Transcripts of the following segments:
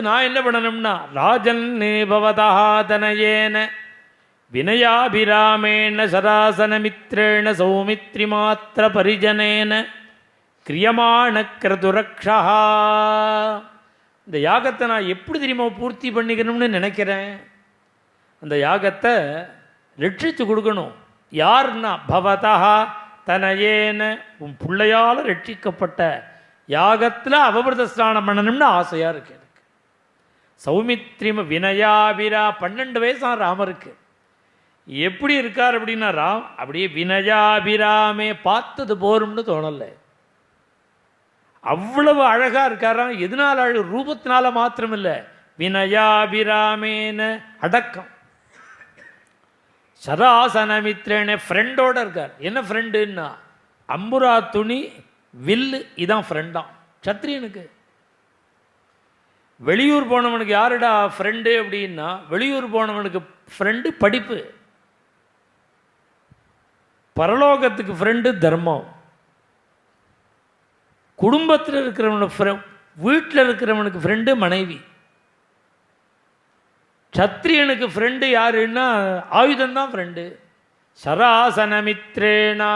அடுத்து நான் என்ன பண்ணணும்னா ராஜன் பவதா தனயேன வினயாபிராமேண சராசனமித்ரேண சௌமித்ரி மாத்திர பரிஜனேன கிரியமான கிரதுரக்ஷா இந்த யாகத்தை நான் எப்படி தெரியுமா பூர்த்தி பண்ணிக்கணும்னு நினைக்கிறேன்? அந்த யாகத்தை ரட்சித்து கொடுக்கணும். யார்னா பவதா தனையேன உன் பிள்ளையால் ரட்சிக்கப்பட்ட யாகத்தில் அவபிரத ஸ்நானம் பண்ணணும்னு ஆசையாக இருக்கு. சௌமித்ரிம வினயாபிரா பன்னெண்டு வயசாக ராமருக்கு. எப்படி இருக்கார் அப்படின்னா ராம் அப்படியே வினயாபிராமே பார்த்தது போரும்னு தோணலை. அவ்வளவு அழகாக இருக்காராம் எதனால் அழகு? ரூபத்தினால மாத்திரம் இல்லை வினயாபிராமேன அடக்கம். சதாசனமித்ரேனே ஃப்ரெண்டோட இருக்கார். என்ன ஃப்ரெண்டுன்னா அம்புரா துணி வில்லு இதான் ஃப்ரெண்டாம் சத்ரியனுக்கு வெளியூர் போனவனுக்கு யாருடா ஃப்ரெண்டு அப்படின்னா வெளியூர் போனவனுக்கு ஃப்ரெண்டு படிப்பு. பரலோகத்துக்கு ஃப்ரெண்டு தர்மம். குடும்பத்தில் இருக்கிறவனுக்கு ஃப்ரெ வீட்டில் இருக்கிறவனுக்கு ஃப்ரெண்டு மனைவி. சத்திரியனுக்கு ஃப்ரெண்டு யாருன்னா ஆயுதம் தான் ஃப்ரெண்டு சராசனமித்ரேனா.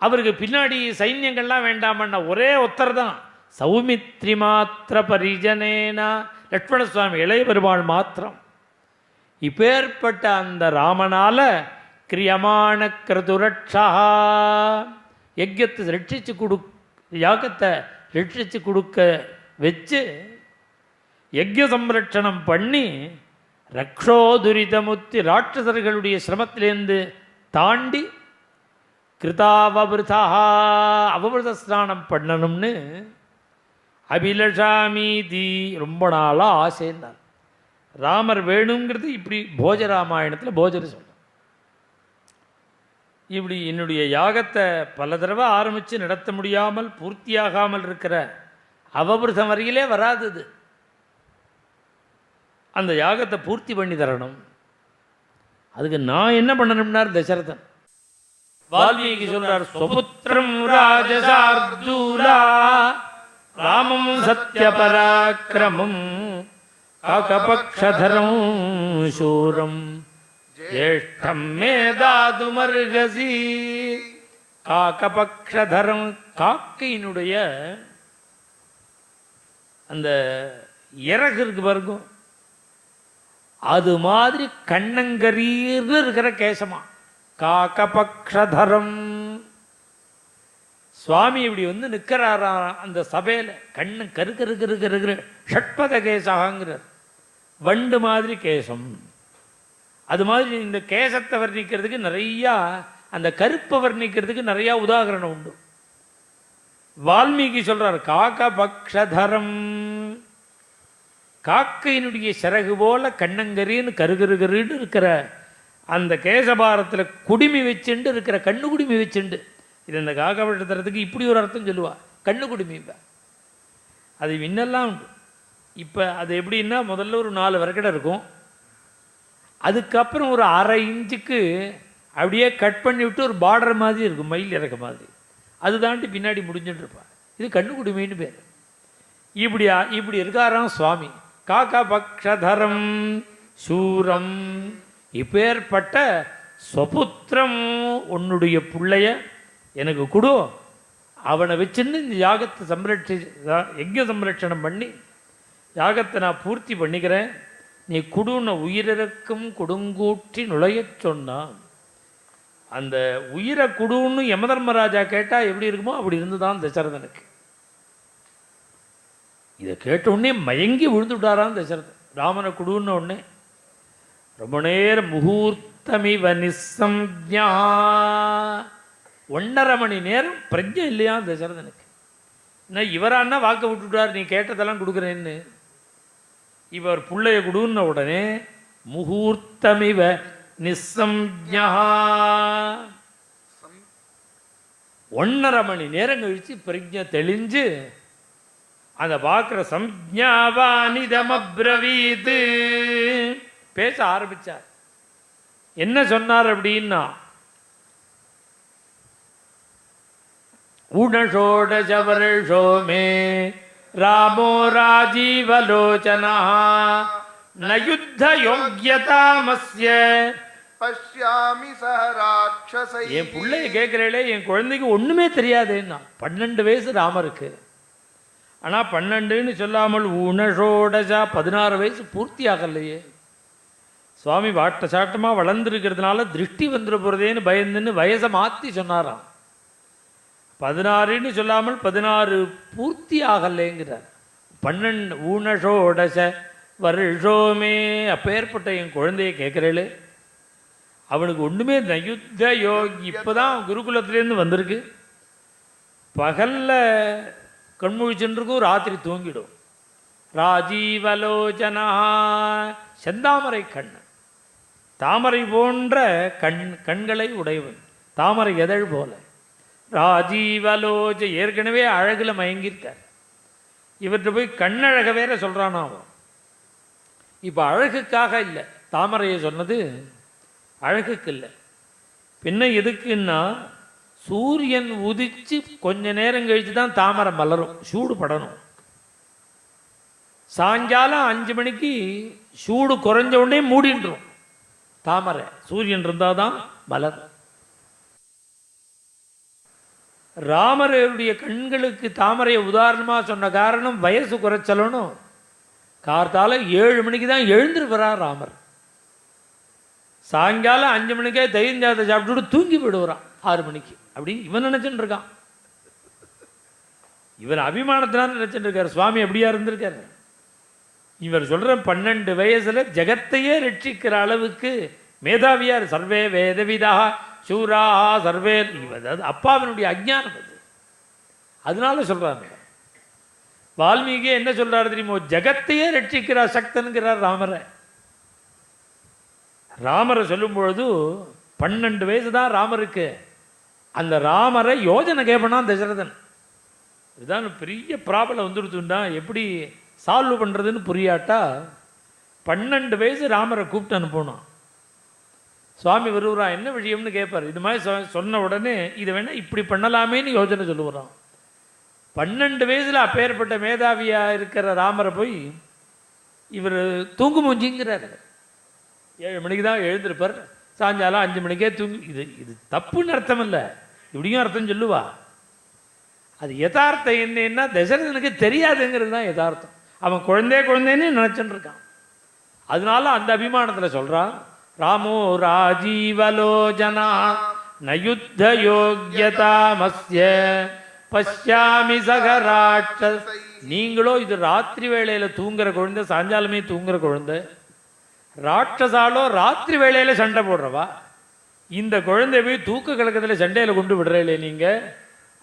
அவருக்கு பின்னாடி சைன்யங்கள்லாம் வேண்டாமன்னா ஒரே ஒத்தர் தான். சௌமித்ரி மாத்திர பரிஜனேனா லட்சுமண சுவாமி இளைய பெருமாள் மாத்திரம். இப்பேற்பட்ட அந்த ராமனால கிரியமான கிருதுரட்சா. யஜ்யத்தை ரட்சித்து கொடு யாகத்தை ரட்சித்து கொடுக்க வச்சு யஜ்ய சம்ரட்சணம் பண்ணி ரக்ஷோ துரிதமுத்தி ராட்சசர்களுடைய சிரமத்திலேருந்து தாண்டி கிருதாவபிருதா அவபிருத ஸ்நானம் பண்ணணும்னு அபிலஷாமீதி. ரொம்ப நாளாக ஆசைன்னார் ராமர் வேணுங்கிறது இப்படி போஜராமாயணத்தில் போஜர் சொல்லும் இப்படி என்னுடைய யாகத்தை பல தடவை ஆரம்பித்து நடத்த முடியாமல் பூர்த்தியாகாமல் இருக்கிற அவபிருதம் வரையிலே வராதது அந்த யாகத்தை பூர்த்தி பண்ணி தரணும். அதுக்கு நான் என்ன பண்ணணும்னார் தசரதன். வால்மீகி சொல்றார் சுபுத்திரம் ராஜசார்தூலா ராமம் சத்யபராக்கிரமம் காகபக்ஷதரம் சூரம் ஜேஷ்டம் மேதாதுமர்கசி காக்கபக்ஷதரம் காக்கையினுடைய அந்த இறகு இருக்கு பாருங்க. அது மாதிரி கண்ணங்கரீர்னு இருக்கிற கேசமா. காக்கபக்ஷதரம். சுவாமி இப்படி வந்து நிற்கிறாரா அந்த சபையில்? கண்ணு கரு கரு கரு கரு கரு. ஷட்பத கேசகாங்கிறார். வண்டு மாதிரி கேசம். அது மாதிரி இந்த கேசத்தை வர்ணிக்கிறதுக்கு நிறையா அந்த கருப்பை வர்ணிக்கிறதுக்கு நிறையா உதாகரணம் உண்டு. வால்மீகி சொல்றார் காக்கபக்ஷதரம் காக்கையினுடைய சிறகு போல கண்ணங்கரின்னு கருகருகருன்னு இருக்கிற அந்த கேசபாரத்தில் குடிமி வச்சுண்டு இருக்கிற கண்ணு குடிமி வச்சுண்டு. இது இந்த காக்கபட்சத்துறதுக்கு இப்படி ஒரு அர்த்தம் சொல்லுவாள் கண்ணு குடுமிப்ப அது இன்னெல்லாம் உண்டு. இப்போ அது எப்படின்னா முதல்ல ஒரு நாலு வரக்கடை இருக்கும். அதுக்கப்புறம் ஒரு அரை இன்ச்சுக்கு அப்படியே கட் பண்ணி விட்டு ஒரு பார்டர் மாதிரி இருக்கும் மயில் இறக்க மாதிரி. அது தாண்டி பின்னாடி முடிஞ்சுட்டுருப்பா இது கண்ணு குடுமின்னு பேர். இப்படியா இப்படி இருக்காராம் சுவாமி. காக்கா பக்ஷதரம் சூரம். இப்பேற்பட்ட சொபுத்திரம் உன்னுடைய பிள்ளைய எனக்கு கொடு. அவனை வச்சுன்னு இந்த யாகத்தை சம்ரட்சி யஜ்ய சம்ரட்சணம் பண்ணி யாகத்தை நான் பூர்த்தி பண்ணிக்கிறேன். நீ குடுன உயிரிறக்கும் கொடுங்கூற்றி நுழையச் சொன்னான். அந்த உயிரை குடுன்னு யமதர்மராஜா கேட்டால் எப்படி இருக்குமோ அப்படி இருந்துதான் தசரதனுக்கு. இதை கேட்ட உடனே மயங்கி விழுந்து விட்டாராம் தசரதன். ராமனை குடுன்னு உடனே ரொம்ப நேரம் முகூர்த்தமிவ நிசம்யா ஒன்றரை மணி நேரம் பிரஜை இல்லையா தசரதனுக்கு என்ன இவரான்னா வாக்கை விட்டுட்டார் நீ கேட்டதெல்லாம் கொடுக்குறேன்னு. இவர் பிள்ளைய கொடுன்ன உடனே முகூர்த்தமிவ நிசம்யா ஒன்றரை மணி நேரம் கழித்து பிரஜை தெளிஞ்சு அதை பார்க்குற சம்ஜாவானிதமப்ரவீது பேச ஆரம்பிச்சார். என்ன சொன்னார் அப்படின்னா மே ராமோ ராஜீவலோச்சனா. ந யுத்த யோக்கியதாமஸ்ய பஷ்யாமி சஹ ராட்சசை என் பிள்ளைய கேட்குறேளே என் குழந்தைக்கு ஒண்ணுமே தெரியாதுன்னா. பன்னெண்டு வயசு ராமருக்கு. ஆனா பன்னெண்டுன்னு சொல்லாமல் உணஷோடஜா பதினாறு வயசு பூர்த்தி ஆகலையே சுவாமி வாட்ட சாட்டமா வளர்ந்துருக்கிறதுனால திருஷ்டி வந்துட போகிறதேன்னு பயந்துன்னு வயசை மாற்றி சொன்னாராம். பதினாறுன்னு சொல்லாமல் பதினாறு பூர்த்தி ஆகலைங்கிறார். பன்னெண்டு ஊனஷோடச வருஷோமே அப்பேற்பட்ட என் குழந்தைய கேட்குறேளே. அவனுக்கு ஒன்றுமே நயுத்த யோகி. இப்போ தான் குருகுலத்துலேருந்து வந்திருக்கு. பகலில் கண்முழிச்சுன்னு ராத்திரி தூங்கிடும். ராஜீவலோச்சனா செந்தாமரை கண். தாமரை போன்ற கண் கண்களை உடையவன். தாமரை எதழ் போல. ராஜீவலோஜ ஏற்கனவே அழகில் மயங்கியிருக்கார். இவர்கிட்ட போய் கண்ணழக வேற சொல்கிறான் அவன். இப்போ அழகுக்காக இல்லை. தாமரையை சொன்னது அழகுக்கு இல்லை. பின்ன எதுக்குன்னா சூரியன் உதிச்சு கொஞ்ச நேரம் கழிச்சு தான் தாமரை மலரும் சூடு படணும். சாயங்காலம் அஞ்சு மணிக்கு சூடு குறைஞ்ச உடனே மூடின்றோம். தாமரை சூரியன் இருந்தால் தான் மலரும். ராமருடைய கண்களுக்கு தாமரையை உதாரணமாக சொன்ன காரணம் வயசு குறைச்சலனும் கார்த்தால ஏழு மணிக்கு தான் எழுந்திருக்கிறார் ராமர். சாயங்காலம் அஞ்சு மணிக்கே தைரியஞ்சாதத்தை சாப்பிட்டுட்டு தூங்கி போயிடுவான் ஆறு மணிக்கு. அப்படின்னு இவன் நினைச்சுட்டு இருக்கான். இவர் அபிமானத்தினால நினச்சிட்டு இருக்காரு. சுவாமி எப்படியா இருந்திருக்காரு? இவர் சொல்ற பன்னெண்டு வயசுல ஜெகத்தையே ரட்சிக்கிற அளவுக்கு மேதாவியார் சர்வே வேதவிதா சூரா சர்வே இவர் அதாவது அப்பாவினுடைய அஜ்ஞானம் அது. அதனால சொல்றாங்க. வால்மீகி என்ன சொல்றாரு தெரியுமோ? ஜெகத்தையே ரட்சிக்கிறார் சக்தனுங்கிறார் ராமரை. ராமரை சொல்லும் பொழுது பன்னெண்டு வயசு தான் ராமருக்கு. அந்த ராமரை யோஜனை கேட்பனான் தசரதன். இதுதான் பெரிய ப்ராப்ளம் வந்துடுத்துண்டா எப்படி சால்வ் பண்ணுறதுன்னு புரியாட்டா? பன்னெண்டு வயசு ராமரை கூப்பிட்டு அனுப்பணும் சுவாமி வருவான் என்ன விஷயம்னு கேட்பார் இது மாதிரி சொ- சொன்ன உடனே இதை வேணால் இப்படி பண்ணலாமேன்னு யோசனை சொல்லுவான் பன்னெண்டு வயசில் அப்பேற்பட்ட மேதாவியாக இருக்கிற ராமரை போய் இவர் தூங்கு மூஞ்சிங்கிறார். ஏழு மணிக்கு தான் எழுந்திருப்பார். சாயங்காலம் அஞ்சு மணிக்கே தூங்கி. இது இது தப்புன்னு அர்த்தம் இல்லை. இப்படியும் அர்த்தம் சொல்லுவா. அது யதார்த்தம் என்னன்னா தசரதனுக்கு தெரியாதுங்கிறது தான் யதார்த்தம். அவன் குழந்தைய குழந்தைன்னு நினச்சின்னு இருக்கான். அதனால அந்த அபிமானத்தில் சொல்கிறான் ராமோ ராஜீவலோஜனா நயுத்த யோக்கியதாமஸ்ய பஷ்யாமி சக ராட்சஸ் நீங்களோ இது ராத்திரி வேளையில் தூங்குற குழந்தை சாயங்காலமே தூங்குற குழந்தை ராட்சசாலோ ராத்திரி வேளையில் சண்டை போடுறவா இந்த குழந்தை போய் தூக்க கலக்கத்தில் சண்டையில் கொண்டு விடுறீங்களே நீங்கள்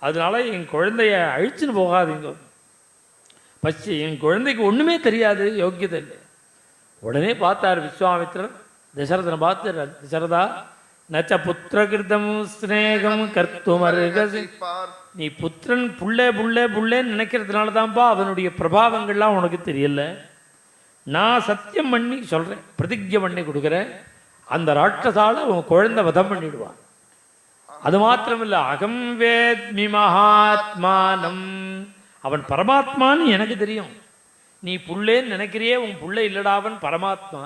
அதனால என் குழந்தைய அழிச்சுன்னு போகாதீங்க பசி என் குழந்தைக்கு ஒன்றுமே தெரியாது யோக்கியதை இல்லை உடனே பார்த்தார் விஸ்வாமித்திரன் தசரதனை பார்த்து தசரதா நச்ச புத்திரகிருதம் ஸ்நேகம் கர்த்துமருகசி நீ புத்திரன் புள்ளே புள்ளே புள்ளேன்னு நினைக்கிறதுனால தான்ப்பா அவனுடைய பிரபாவங்கள்லாம் உனக்கு தெரியல நான் சத்தியம் பண்ணி சொல்கிறேன் பிரதிஜை பண்ணி கொடுக்குறேன் அந்த ராட்சசால உன் குழந்தை வதம் பண்ணிடுவான் அது மாத்திரமில்ல அகம் வேத்மி மகாத்மானம் அவன் பரமாத்மான்னு எனக்கு தெரியும் நீ புள்ளேன்னு நினைக்கிறியே உன் புள்ள இல்லடாவன் பரமாத்மா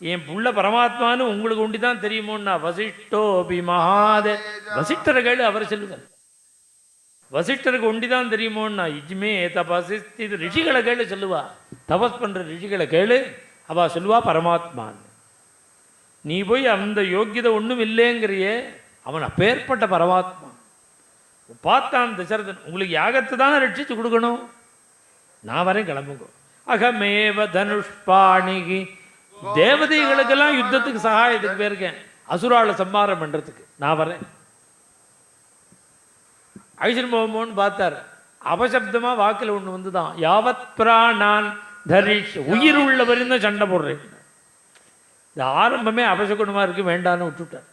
என் புள்ள பரமாத்மான்னு உங்களுக்கு உண்டி தான் தெரியுமோன்னா வசிஷ்டோபி மகாதே. வசிஷ்டர்கள் அவர் சொல்லுவார் வசிஷ்டருக்கு ஒண்டிதான் தெரியுமோன்னா இஜ்மே தபசி இது ரிஷிகளை கேளு சொல்லுவா. தபஸ் பண்ற ரிஷிகளை கேளு. அவ சொல்லுவா பரமாத்மான்னு. நீ போய் அந்த யோக்கியதை ஒண்ணும் இல்லைங்கிறியே. அவன் அப்பேற்பட்ட பரமாத்மா. பார்த்தான் தசரதன். உங்களுக்கு யாகத்தை தானே ரட்சித்து கொடுக்கணும்? நான் வரேன் கிளம்புங்க. அகமேவ தனுஷ்பாணிகி தேவதைகளுக்கெல்லாம் யுத்தத்துக்கு சகாயத்துக்கு போயிருக்கேன். அசுரால சம்மாரம் பண்றதுக்கு. நான் வரேன் அழிச்சிட்டு போகும்போன்னு பார்த்தார். அபசப்தமா வாக்குல ஒண்ணு வந்துதான். யாவத் பிராணான் தரிஷ். உயிர் உள்ள வரையும் தான் சண்டை போடுறேன். இது ஆரம்பமே அபசகுணமா இருக்கு வேண்டான்னு விட்டுட்டார்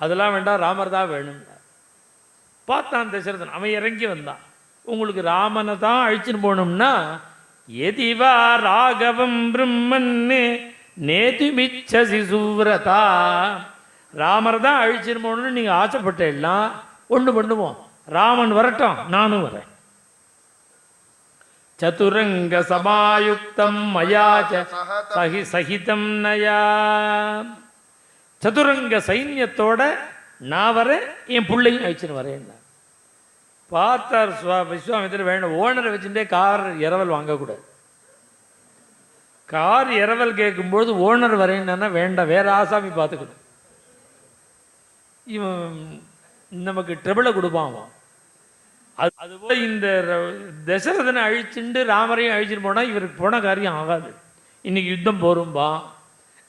அதெல்லாம் வேண்டாம் ராமர் தான் வேணும் பார்த்தான் தசரதன். அவன் இறங்கி வந்தான். உங்களுக்கு ராமனை தான் அழிச்சுன்னு போகணும்னா எதிவா ராகவம் பிரம்மன்னு நேதிமிச்சசி சுவ்ரதா ராமர் தான் அழிச்சிருமோன்னு நீங்கள் ஆசைப்பட்ட எல்லாம் ஒன்று பண்ணுவோம். ராமன் வரட்டும் நானும் வரேன். சதுரங்க சமாயுக்தம் மயா சகி சகிதம் நயா. சதுரங்க சைன்யத்தோட நான் வரேன் என் பிள்ளையும் அழிச்சுன்னு வரேன். பார்த்தார் சுவா விஸ்வாமித்திர வேணும் ஓனரை வச்சுட்டே கார் இரவல் வாங்கக்கூடாது. கார் இரவல் கேட்கும்போது ஓனர் வரையினா வேண்டாம் வேற ஆசாமி பார்த்துக்கணும். இவன் நமக்கு ட்ரிபிளை கொடுப்பான் அது அதுபோல் இந்த தசரதனை அழிச்சுண்டு ராமரையும் அழிச்சுட்டு போனால் இவருக்கு போன காரியம் ஆகாது. இன்னைக்கு யுத்தம் போரும்பா.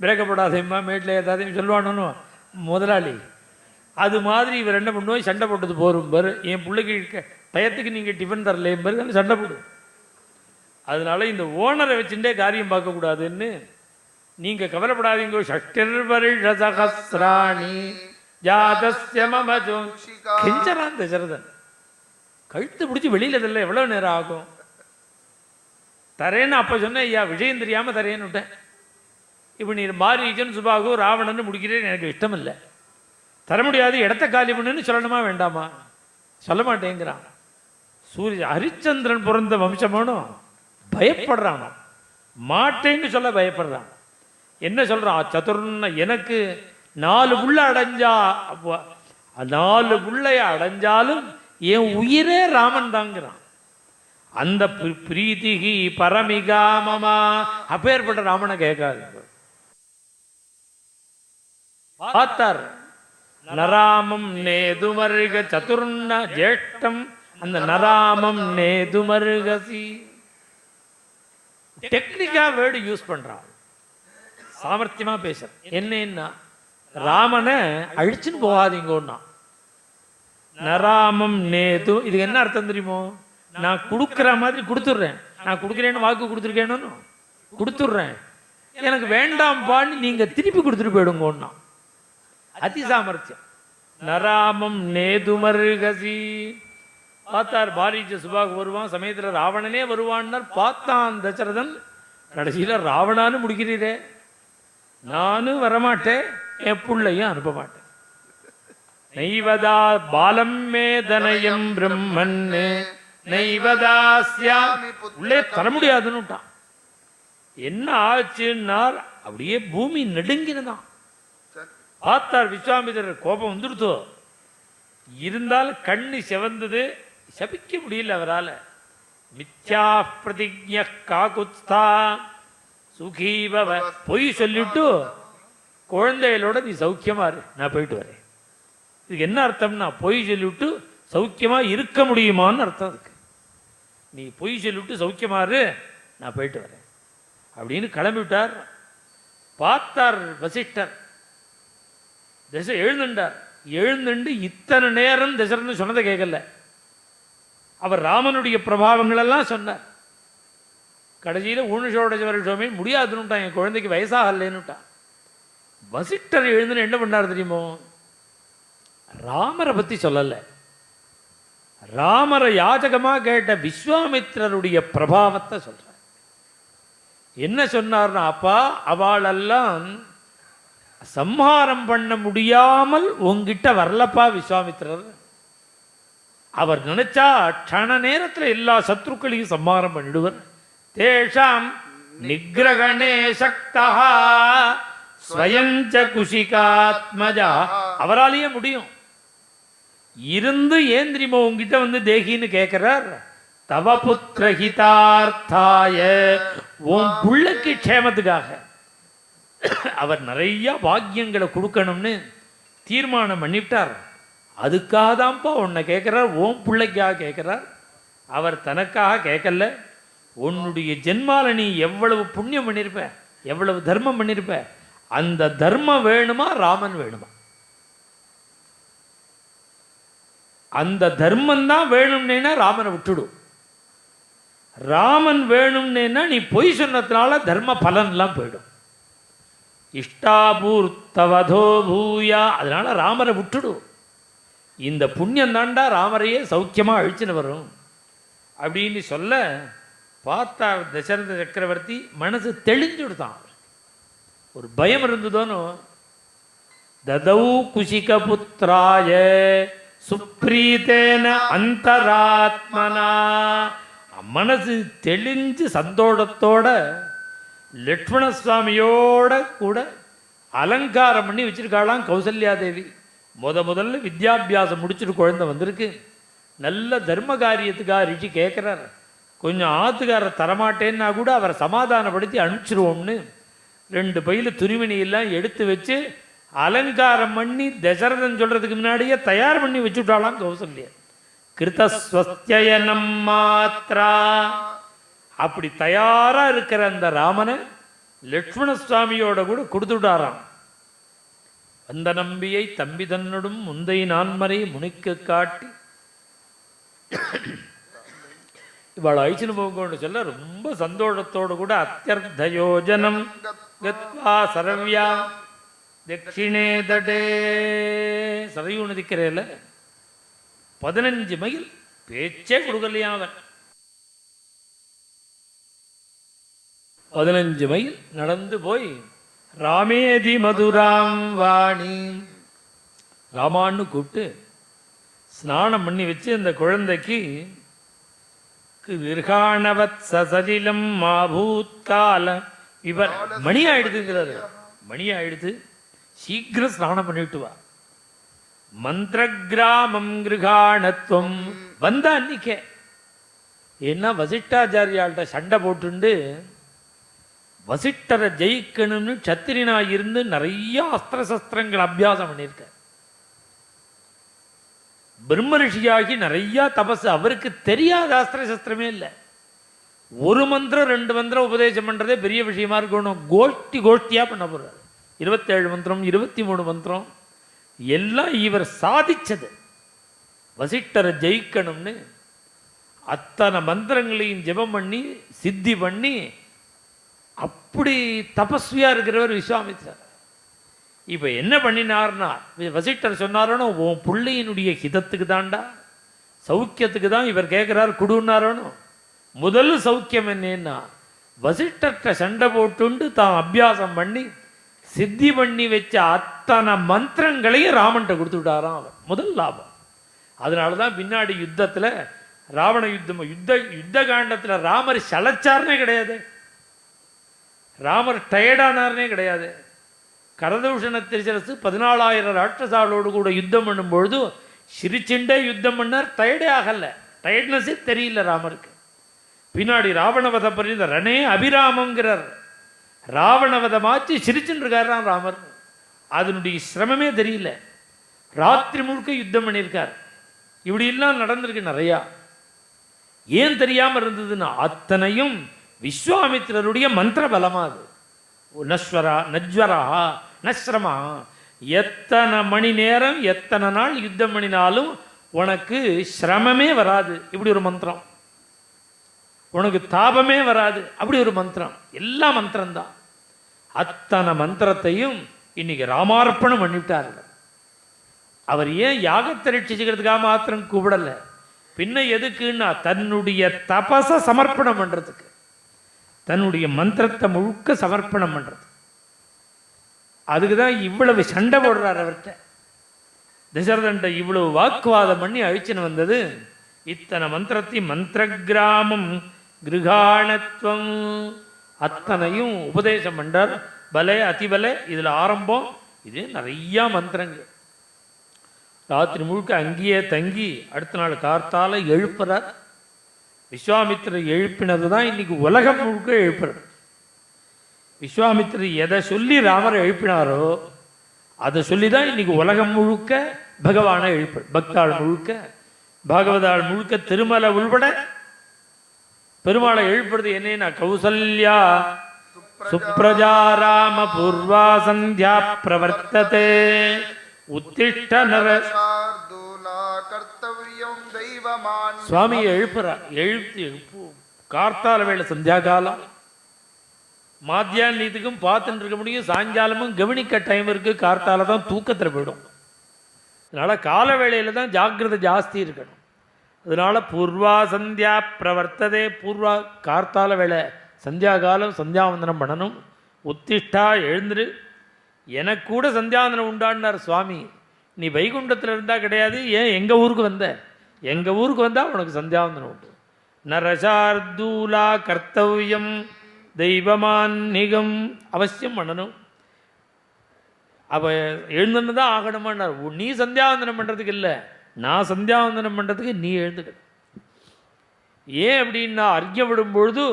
பிரேக்கப்படாதேம்மா மேட்டில் ஏதாதையும் சொல்லுவானுன்னு முதலாளி. அது மாதிரி இவர் என்ன பண்ணுவோம் சண்டை போட்டது போரும் பாரு. என் பிள்ளைக்கு டயத்துக்கு நீங்கள் டிஃபன் தரலையும் பாரு சண்டை போடும். அதனால இந்த ஓனரை வச்சுட்டே காரியம் பார்க்கக்கூடாதுன்னு நீங்கள் கவலைப்படாதீங்க. ஷஷ்டிர் வருஷ சகசிராணி ஜாதஸ்ய மம ஜோ- தசரதன். கழுத்து பிடிச்சி வெளியில தரல எவ்வளோ நேரம் ஆகும்? தரேன்னு அப்போ சொன்னேன் ஐயா விஜயம் தெரியாமல் தரேன்னு விட்டேன். இப்போ நீ மாரீச்சன் சுபாகு ராவணன் முடிக்கிறேன்னு எனக்கு இஷ்டம் இல்லை தர முடியாது இடத்த காலி பண்ணுன்னு சொல்லணுமா வேண்டாமா? சொல்ல மாட்டேங்கிறான். சூரிய ஹரிச்சந்திரன் பிறந்த வம்சமானும். பயப்படுறானோ மாட்டேன்னு சொல்ல பயப்படுறான். என்ன சொல்றான்? சதுர்ன எனக்கு நாலு புள்ள அடைஞ்சா அப்ப- நாலு புள்ளைய அடைஞ்சாலும் என் உயிரே ராமன் தாங்கிறான். அந்த பி- பிரீதிகி பரமிகாமமா அப்பேற்பட்ட ராமனை கேட்காது. பார்த்தார். நராமம் நேதுமருக சதுர்ண ஜேஷ்டம். அந்த நராமம் நேதுமருகசி டெக்னிக்கா வேர்டு யூஸ் பண்றான். சாமர்த்தியமா பேசுற என்னன்னா ராமனை அழிச்சுன்னு போகாதீங்கன்னா. நராமம் நேது இதுக்கு என்ன அர்த்தம் தெரியுமோ? நான் கொடுக்குற மாதிரி கொடுத்துட்றேன். நான் கொடுக்குறேன்னு வாக்கு கொடுத்துருக்கேன்னு கொடுத்துட்றேன். எனக்கு வேண்டாம்பான்னு நீங்க திருப்பி கொடுத்துட்டு போயிடுங்கன்னா. அதி சாமர்த்தியம் நராமம் நேதுமருகசி. பார்த்தார் பாரீஜ சுபாக் வருவான் சமயத்தில் ராவணனே வருவான்னார். பார்த்தான் தசரதன் கடைசியில ராவணான்னு முடிக்கிறீரே. நானும் வரமாட்டேன் என் பிள்ளையும் அனுப்ப மாட்டேன். நைவதா பாலம் மேதனயம் பிரம்மன் நைவதாஸ்யா உள்ளே தர முடியாதுன்னுட்டான். என்ன ஆச்சுன்னார் அப்படியே பூமி நெடுங்கினதான். பார்த்தார் விஸ்வாமித்திரர் கோபம் வந்துடுத்தோ இருந்தாலும் கண்ணு செவந்தது சபிக்க முடியல அவரால். மித்யா பிரதிஜ காகுத்தா சுகீபவ பொய் சொல்லிட்டு குழந்தைகளோட நீ சௌக்கியமா இரு நான் போயிட்டு வரேன். இதுக்கு என்ன அர்த்தம்னா பொய் சொல்லிவிட்டு சௌக்கியமாக இருக்க முடியுமான்னு அர்த்தம் அதுக்கு. நீ பொய் சொல்லிவிட்டு சௌக்கியமா இரு நான் போயிட்டு வரேன். அப்படின்னு கிளம்பிவிட்டார். பார்த்தார் வசிஷ்டர். தசை எழுந்துண்டார். எழுந்துண்டு இத்தனை நேரம் தசரன்னு சொன்னதை கேட்கல. அவர் ராமனுடைய பிரபாவங்களெல்லாம் சொன்னார். கடைசியில் ஊனுஷோட சுவாமி முடியாதுன்னுட்டான் என் குழந்தைக்கு வயசாகலன்னுட்டான். வசிட்டர் எழுந்துன்னு என்ன பண்ணார் தெரியுமோ? ராமரை பத்தி சொல்லலை. ராமரை யாஜகமா கேட்ட விஸ்வாமித்திரருடைய பிரபாவத்தை சொல்கிறார் என்ன சொன்னார்னா அப்பா அவளெல்லாம் சம்ஹாரம் பண்ண முடியாமல் உங்ககிட்ட வரலப்பா விஸ்வாமித்திரர். அவர் நினைச்சா க்ஷண நேரத்துல எல்லா சத்ருக்களையும் சம்ஹாரம் பண்ணிடுவர். தேஷாம் நிகிரகணே சக்தா ஸ்வயஞ்ச குஷிகாத்மஜா அவராலேயே முடியும். இருந்து ஏன் தெரியுமா உங்ககிட்ட வந்து தேகின்னு கேட்கிறார் தவ புத்திர ஹிதார்த்தாய உன் புள்ளைக்கு க்ஷேமத்துக்காக. அவர் நிறையா பாக்கியங்களை கொடுக்கணும்னு தீர்மானம் பண்ணிவிட்டார் அதுக்காக தான்ப்பா உன்னை கேட்குறார் ஓம் பிள்ளைக்காக கேட்குறார். அவர் தனக்காக கேட்கல. உன்னுடைய ஜென்மால நீ எவ்வளவு புண்ணியம் பண்ணியிருப்ப எவ்வளவு தர்மம் பண்ணியிருப்ப அந்த தர்மம் வேணுமா ராமன் வேணுமா? அந்த தர்மம் தான் வேணும்னேனா ராமனை விட்டுடும் ராமன் வேணும்னேனா நீ பொய் சொன்னதுனால தர்ம பலன்லாம் போயிடும். இஷ்டாபூர்த்தவதோ பூயா. அதனால ராமரை விட்டுடும் இந்த புண்ணியம் தாண்டா ராமரையே சௌக்கியமாக அழிச்சுன்னு வரும். அப்படின்னு சொல்ல பார்த்தா தசரத சக்கரவர்த்தி மனசு தெளிஞ்சு விடுத்தான் ஒரு பயம் இருந்ததோன்னு. ததௌ குஷிக புத்திராய சுப்ரீதேன அந்தராத்மனா. மனசு தெளிஞ்சு சந்தோஷத்தோட லட்சுமண சுவாமியோட கூட அலங்காரம் பண்ணி வச்சிருக்காளாம் கௌசல்யா தேவி முத முதல்ல வித்யாபியாசம் முடிச்சுட்டு குழந்தை வந்திருக்கு. நல்ல தர்ம காரியத்துக்காக ரிஷி கேட்குறாரு கொஞ்சம் ஆத்துக்காரர் தரமாட்டேன்னா கூட அவரை சமாதானப்படுத்தி அனுப்பிச்சிருவோம்னு. ரெண்டு பையில துணிமணியெல்லாம் எடுத்து வச்சு அலங்காரம் பண்ணி தசரதன் சொல்கிறதுக்கு முன்னாடியே தயார் பண்ணி வச்சுட்டாலாம் கௌசல்யா. கிருதஸ்வஸ்தியனம் மாத்ரா. அப்படி தயாரா இருக்கிற அந்த ராமனை லட்சுமண சுவாமியோட கூட கொடுத்துட்டாராம். அந்த நம்பியை தம்பி தன்னடும் முந்தை நான்மறை முனிக்கு காட்டி இவள் ஐச்சினு போகணும்னு சொல்ல ரொம்ப சந்தோஷத்தோடு கூட அத்தியர்த்த யோஜனம் கத்வா சரவ்யா தட்சிணே தடே சரையூ நதிக்கரையில் பதினஞ்சு மைல் பேச்சே கொடுக்கலையா அவன். பதினஞ்சு மைல் நடந்து போய் ராமேதி மதுராம் வாணி. ராமான்னு கூப்பிட்டு ஸ்நானம் பண்ணி வச்சு அந்த குழந்தைக்கு விர்காணவத் சசலிலம் மாபூத்தால. இவர் மணி ஆயிடுதுங்கிறாரு. மணி ஆயிடுது. சீக்கிரம் ஸ்நானம் பண்ணிட்டு வா. மந்திர கிராமம் கிருகாணத்துவம் வந்தா அன்னிக்கே. ஏன்னா வசிஷ்டாச்சாரியாள்கிட்ட சண்டை போட்டுண்டு வசிட்டரை ஜெயிக்கணும்னு சத்திரினா இருந்து நிறைய அஸ்திர சஸ்திரங்கள் அபியாசம் பண்ணியிருக்க பிரம்ம ரிஷியாகி நிறைய தபசு. அவருக்கு தெரியாத அஸ்திர சஸ்திரமே இல்லை. ஒரு மந்திரம் ரெண்டு மந்திரம் உபதேசம் பண்றதே பெரிய விஷயமா இருக்கணும். கோஷ்டி கோஷ்டியா பண்ண போகிறார் இருபத்தேழு மந்திரம் இருபத்தி மூணு மந்திரம் எல்லாம் இவர் சாதிச்சது. வசிட்டரை ஜெயிக்கணும்னு அத்தனை மந்திரங்களையும் ஜெபம் பண்ணி சித்தி பண்ணி அப்படி தபஸ்வியாக இருக்கிறவர் விஸ்வாமித்ரர். இப்போ என்ன பண்ணினார்னா வசிட்டர் சொன்னாரோனோ உன் பிள்ளையினுடைய ஹிதத்துக்கு தான்டா சௌக்கியத்துக்கு தான் இவர் கேட்குறாரு குடுன்னாரோனோ. முதல் சௌக்கியம் என்னன்னா வசிட்டர்கிட்ட சண்டை போட்டுண்டு தான் அபியாசம் பண்ணி சித்தி பண்ணி வச்ச அத்தனை மந்திரங்களையும் ராமன்ட்ட கொடுத்து விட்டாராம் அவர் முதல் லாபம். அதனால தான் பின்னாடி யுத்தத்தில் ராவண யுத்தம் யுத்த யுத்த காண்டத்தில் ராமர் சளைச்சார்னே கிடையாது. ராமர் டயர்டானார்னே கிடையாது. கரதூஷண திருச்சரசு பதினாலாயிரம் ராட்சசாலோடு கூட யுத்தம் பண்ணும்பொழுது சிரிச்சுண்டே யுத்தம் பண்ணார். டயர்டே ஆகலை. டயர்ட்னஸே தெரியல ராமருக்கு. பின்னாடி ராவணவத பரிந்த ரணே அபிராமங்கிறார். ராவணவதமாச்சு சிரிச்சுட்டு இருக்காராம் ராமர். அதனுடைய சிரமமே தெரியல. ராத்திரி முழுக்க யுத்தம் பண்ணியிருக்கார். இப்படிலாம் நடந்திருக்கு நிறையா. ஏன் தெரியாமல் இருந்ததுன்னா அத்தனையும் விஸ்வாமித்திரருடைய மந்திர பலமா அது? ஓ, நஸ்வரா நஜ்வரா நஸ்ரமா? எத்தனை மணி நேரம் எத்தனை நாள் யுத்தம் பண்ணினாலும் உனக்கு சிரமமே வராது. இப்படி ஒரு மந்திரம். உனக்கு தாபமே வராது. அப்படி ஒரு மந்திரம். எல்லா மந்திரம்தான். அத்தனை மந்திரத்தையும் இன்னைக்கு ராமார்ப்பணம் பண்ணிவிட்டார்கள் அவர் ஏன் யாகத்தை ரட்சிச்சுக்கிறதுக்காக மாத்திரம் கூப்பிடல? பின்ன எதுக்குன்னா தன்னுடைய தபச சமர்ப்பணம் பண்றதுக்கு. தன்னுடைய மந்திரத்தை முழுக்க சமர்ப்பணம் பண்ணுறது அதுக்கு தான் இவ்வளவு சண்டை போடுறார் அவர்கிட்ட. தசரதன்ட்ட இவ்வளவு வாக்குவாதம் பண்ணி அழிச்சுன்னு வந்தது இத்தனை மந்திரத்தையும் மந்திர கிராமம் கிருகாணத்துவம் அத்தனையும் உபதேசம் பண்ணுறார் பலே அதிபலே இதில் ஆரம்பம் இது நிறையா மந்திரங்கள். ராத்திரி முழுக்க அங்கேயே தங்கி அடுத்த நாள் கார்த்தால எழுப்புறார். விஸ்வாமித்திரர் எழுப்பினது தான் இன்றைக்கி உலகம் முழுக்க எழுப்புறது. விஸ்வாமித்திரர் எதை சொல்லி ராமர் எழுப்பினாரோ அதை சொல்லி தான் இன்றைக்கி உலகம் முழுக்க பகவானை எழுப்பு பக்தாள் முழுக்க பாகவதாள் முழுக்க திருமலை உள்பட பெருமாளை எழுப்புறது என்னன்னா கௌசல்யா சுப்ரஜா ராம பூர்வா சந்தியா பிரவர்த்ததே. உத்திஷ்ட நர சுவாமியை எழுப்புறார் எழுத்து எழுப்பு கார்த்தால வேலை சந்தியா காலம் மாத்தியானியத்துக்கும் பார்த்துட்டு இருக்க முடியும் சாயங்காலமும் கவனிக்க டைம் இருக்குது கார்த்தால தான் தூக்கத்தில் போயிடும். அதனால் கால வேளையில் தான் ஜாக்கிரதை ஜாஸ்தி இருக்கணும். அதனால் பூர்வா சந்தியா பிரவர்த்ததே பூர்வா கார்த்தால வேலை சந்தியாகாலம் சந்தியாவந்தனம் பண்ணணும். உத்திஷ்டா எழுந்துரு. எனக்கு கூட சந்தியாவந்தனம் உண்டான்னார் சுவாமி. நீ வைகுண்டத்தில் இருந்தால் கிடையாது ஏன் எங்கள் ஊருக்கு வந்த? எங்கள் ஊருக்கு வந்தால் உனக்கு சந்தியாவந்தனம் உண்டு. நரசார்தூலா கர்த்தவியம் தெய்வமான்னிகம் அவசியம் பண்ணணும். அவ எழுந்துன்னு தான் ஆகணுமான்னார் நீ சந்தியாவந்தனம் பண்ணுறதுக்கு இல்லை. நான் சந்தியாவந்தனம் பண்ணுறதுக்கு நீ எழுந்துக்க ஏன் அப்படின்னா அர்க்கியம் விடும்பொழுது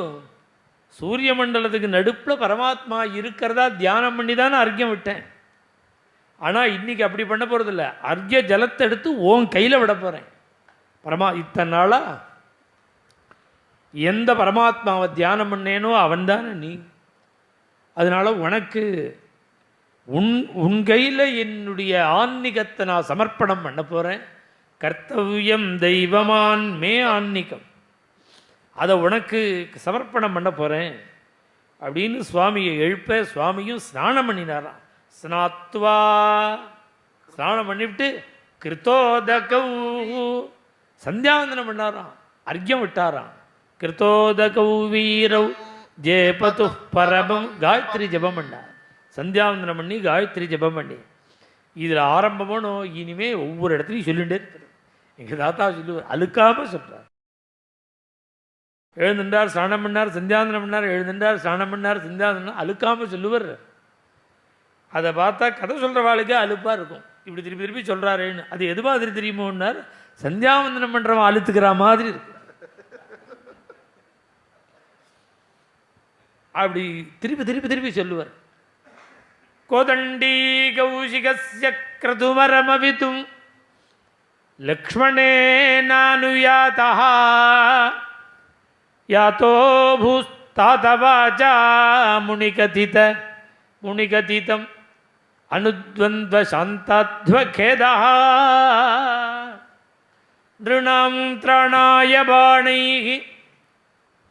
சூரிய மண்டலத்துக்கு நடுப்பில் பரமாத்மா இருக்கிறதா தியானம் பண்ணி தானே அர்க்கியம் விட்டேன். ஆனால் இன்னைக்கு அப்படி பண்ண போகிறதில்ல அர்க்கிய ஜலத்தை எடுத்து உன் கையில் விட போகிறேன் பரமா இத்தனை நாளாக எந்த பரமாத்மாவை தியானம் பண்ணேனோ அவன்தானே நீ. அதனால் உனக்கு உன் உன் கையில் என்னுடைய ஆன்மீகத்தை நான் சமர்ப்பணம் பண்ண போகிறேன் கர்த்தவியம் தெய்வமான் மே ஆன்மீகம். அதை உனக்கு சமர்ப்பணம் பண்ண போகிறேன் அப்படின்னு சுவாமியை எழுப்ப சுவாமியும் ஸ்நானம் பண்ணினாராம். ஸ்நாத்வா. ஸ்நானம் பண்ணிவிட்டு கிருத்தோதகவு சந்தியாவந்தனம் பண்ணாராம் அர்க்கியம் விட்டாராம். கிருத்தோதகௌ வீரவ் ஜேபது பரபம் காயத்ரி ஜபம் பண்ணார். சந்தியாவந்தனம் பண்ணி காயத்ரி ஜபம் பண்ணி. இதில் ஆரம்பமோனோ இனிமே ஒவ்வொரு இடத்துலையும் சொல்லிகிட்டே இருக்கிறது எங்கள் தாத்தா சொல்லுவார் அழுக்காமல் சொல்கிறார் எழுந்துட்டார் ஸ்நானம் பண்ணார் சந்தியாவந்தனம் பண்ணார் எழுந்துட்டார் ஸ்நானம் பண்ணார் சந்தியாவந்தனம் அழுக்காமல் சொல்லுவார். அதை பார்த்தா கதை சொல்கிற வாழ்க்கை அலுப்பாக இருக்கும். இப்படி திருப்பி திருப்பி சொல்கிறாரேன்னு அது எது மாதிரி தெரியுமோன்னார்? சந்தியாவந்தனம் பண்ணுறவன் அழுத்துக்கிற மாதிரி அப்படி திருப்பி திருப்பி திருப்பி சொல்லுவார். கோதண்டி கௌஷிகஸ்ய கிரதுமரமவித்தும் லக்ஷ்மணேனானுயாதா யாத்தோ பூஸ்தாதவாச்சா முனிகதித முனிகதிதம் அனுத்வந்த்வ நிருணாம் திராணாய பாணை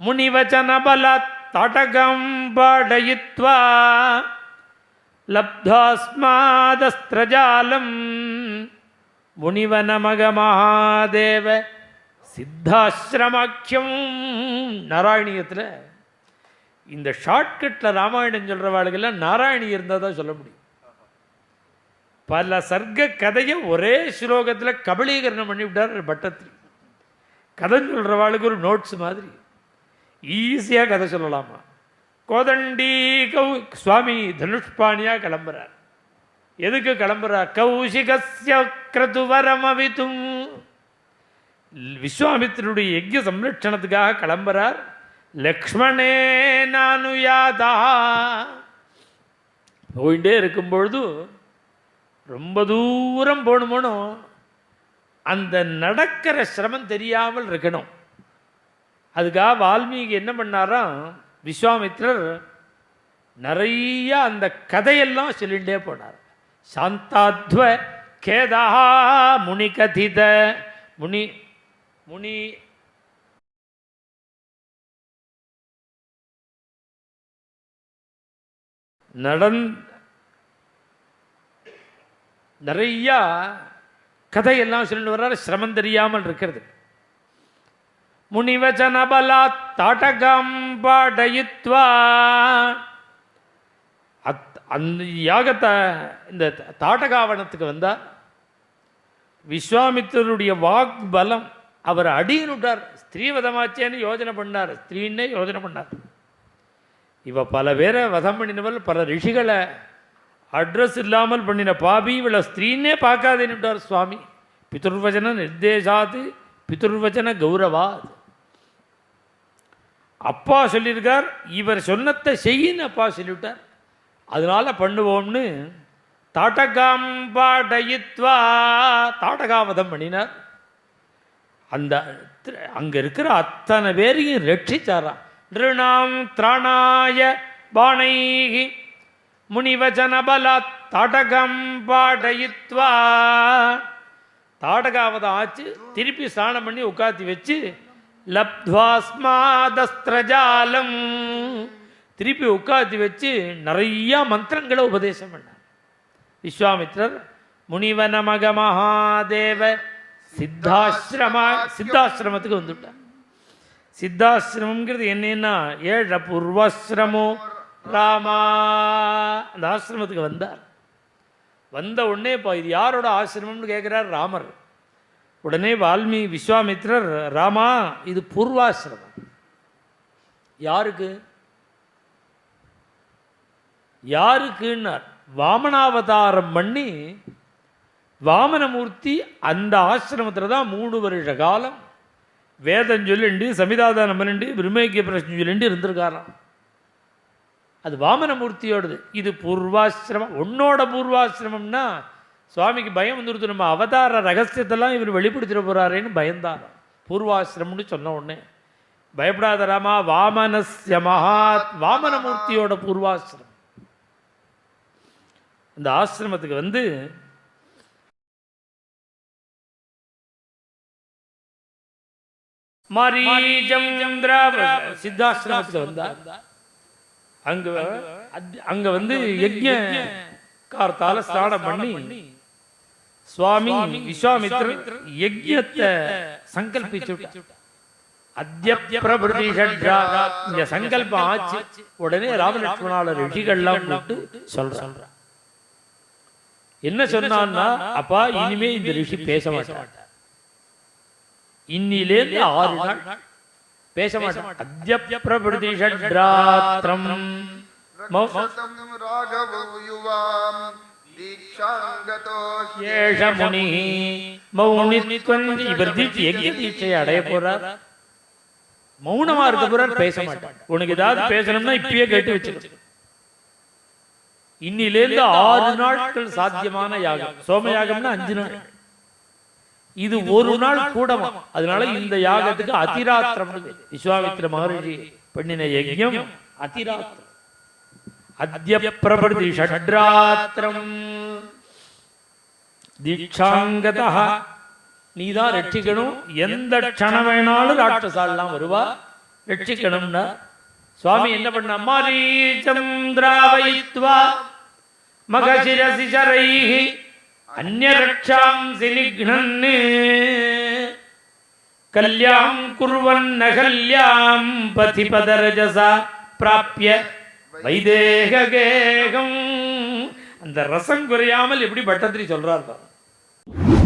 முனிவச்சனபலாத் தாட்டகம் பாடயித்வா. லப்தாஸ்மாதஸ்திரஜாலம் முனிவனமகமஹாதேவ சித்தாசிரமாக்கியம். நாராயணியத்தில் இந்த ஷார்ட்கட்டில் ராமாயணம் சொல்கிறவாளுக்கெல்லாம் நாராயணி இருந்தால் தான் சொல்ல முடியும். பல சர்க்க கதையை ஒரே ஸ்லோகத்தில் கபலீகரணம் பண்ணிவிட்டார் பட்டத்தில் கதை சொல்கிறவாளுக்கு ஒரு நோட்ஸ் மாதிரி. ஈஸியாக கதை சொல்லலாமா? கோதண்டி கௌ சுவாமி தனுஷ்பாணியாக கிளம்புறார். எதுக்கு கிளம்புறார் கௌஷிகசிய கிரதுவரமவித்தும் விஸ்வாமித்திரனுடைய யஜ்ய சம்ரட்சணத்துக்காக கிளம்புறார். லக்ஷ்மணே நானுயாதா. போயிட்டே இருக்கும்பொழுது ரொம்ப தூரம் போகணுமோனோ அந்த நடக்கிற சிரமம் தெரியாமல் இருக்கணும். அதுக்காக வால்மீகி என்ன பண்ணாராம் விஸ்வாமித்ரர் நிறைய அந்த கதையெல்லாம் சொல்லிகிட்டே போனார். சாந்தாத்வ கேதா முனி கதித முனி முனி நடந் நிறையா கதையெல்லாம் சொல்லிட்டு வர்றாரு. சிரமம் தெரியாமல் இருக்கிறது. முனிவச்சனபலாத் தாட்டகம் பாடயித்வா. அத் அந்த யாகத்தை இந்த தாட்டகாவனத்துக்கு வந்தால் விஸ்வாமித்தருடைய வாக் பலம் அவர் அடியினுட்டார் ஸ்திரீவதமாச்சேன்னு யோஜனை பண்ணார். ஸ்திரீன்னே யோஜனை பண்ணார். இவ பல பேரை வதம் பண்ணினவள் பல ரிஷிகளை அட்ரஸ் இல்லாமல் பண்ணின பாபி இவளை ஸ்திரீன்னே பார்க்காதேன்னுட்டார் சுவாமி. பிதுர்வச்சன நிர்தேசாது பிதுர்வச்சன கௌரவாத். அப்பா சொல்லியிருக்கார் இவர் சொன்னத்தை செய்யின்னு அப்பா சொல்லிவிட்டார். அதனால் பண்ணுவோம்னு தாட்டகாம் பாடயித்வா தாட்டகாவதம் பண்ணினார். அந்த அங்கே இருக்கிற அத்தனை பேரையும் ரட்சிச்சாராம். திருநாம் திராணாய பாணைகி முனிவச்சனபலாத் தாடகம் பாடயித்வா. தாடகாவதம் ஆச்சு திருப்பி ஸ்நானம் பண்ணி உட்காத்தி வச்சு லப்துவாஸ்மாதஸ்திரஜாலம். திருப்பி உட்காத்தி வச்சு நிறைய மந்திரங்களை உபதேசம் பண்ணார். விஸ்வாமித்ரர் முனிவனமக மகாதேவ சித்தாசிரமா சித்தாசிரமத்துக்கு வந்துவிட்டார் சித்தாசிரமங்கிறது என்னன்னா ஏழ பூர்வாசிரமோ ராமா அந்த ஆசிரமத்துக்கு வந்தார். வந்த உடனே இப்போ இது யாரோட ஆசிரமம்னு கேட்குறார் ராமர். உடனே வால்மீ விஸ்வாமித்ரர் ராமா இது பூர்வாசிரமம். யாருக்கு? யாருக்குன்னார்? வாமனாவதாரம் பண்ணி வாமனமூர்த்தி அந்த ஆசிரமத்தில் தான் மூணு வருஷ காலம். வேதம் சொல்லிண்டு சமிதாதானம் பண்ணிண்டு பிரம்மேக்கிய பிரச்சனை சொல்லிண்டு இருந்திருக்காராம். அது வாமனமூர்த்தியோடது. இது பூர்வாசிரமம். உன்னோட பூர்வாசிரமம்னா சுவாமிக்கு பயம் வந்துருது. நம்ம அவதார ரகசியத்தெல்லாம் இவர் வெளிப்படுத்திட போகிறாரேன்னு பயந்தாராம் பூர்வாசிரமம்னு சொன்ன உடனே. பயப்படாத ராமா வாமனஸ்ய மகா வாமனமூர்த்தியோட பூர்வாசிரமம். இந்த ஆசிரமத்துக்கு வந்து மரீஜம் சித்தாசிரமத்தில் வந்தார். அங்க அங்க வந்து யஜ்ஞ கார்த்தால ஸ்நானம் பண்ணி சுவாமி விஸ்வாமித்திரர் யஜ்ஞத்தை சங்கல்பிச்சு இந்த சங்கல்பம் ஆச்சு. உடனே ராமலட்சுமணால ரிஷிகள்லாம் கூப்பிட்டு சொல்றாங்க என்ன சொன்னான்னா அப்பா இனிமே இந்த ரிஷி பேச மாட்டார். இன்னிலேருந்து ஆறு நாள் பேச மாட்டோம். அடைய போறார்? மௌனமா இருக்க போறார் பேச மாட்டார். உனக்கு ஏதாவது பேசணும்னா இப்பயே கேட்டு வச்சிருக்கு இன்னிலேருந்து ஆறு நாட்கள் சாத்தியமான யாகம். சோம யாகம்னா அஞ்சு நாள். இது ஒரு நாள் கூடமா? அதனால இந்த யாகத்துக்கு அதிராத்திரம் விஸ்வாமித்திர மகரிஷி பண்ணின யஜ்யம் அதிராத்திரம் அத்ய பிரபதி ஷட்ராத்திரம். தீட்சாங்கதா நீதான் ரட்சிக்கணும். எந்த க்ஷணம் வேணாலும் ராட்சசாலாம் வருவா. ரட்சிக்கணும்னா. சுவாமி என்ன பண்ண? மாரீச்சம் திராவயித்வா மகசிரசி சரைஹி அந்நியரட்சாம்சி கல்யாம் குர்வன்ன கல்யாம் பதிபதரஜசா பிராப்பிய வைதேகேகம் அந்த ரசம் குறையாமல் எப்படி பட்டத்திரி சொல்றார்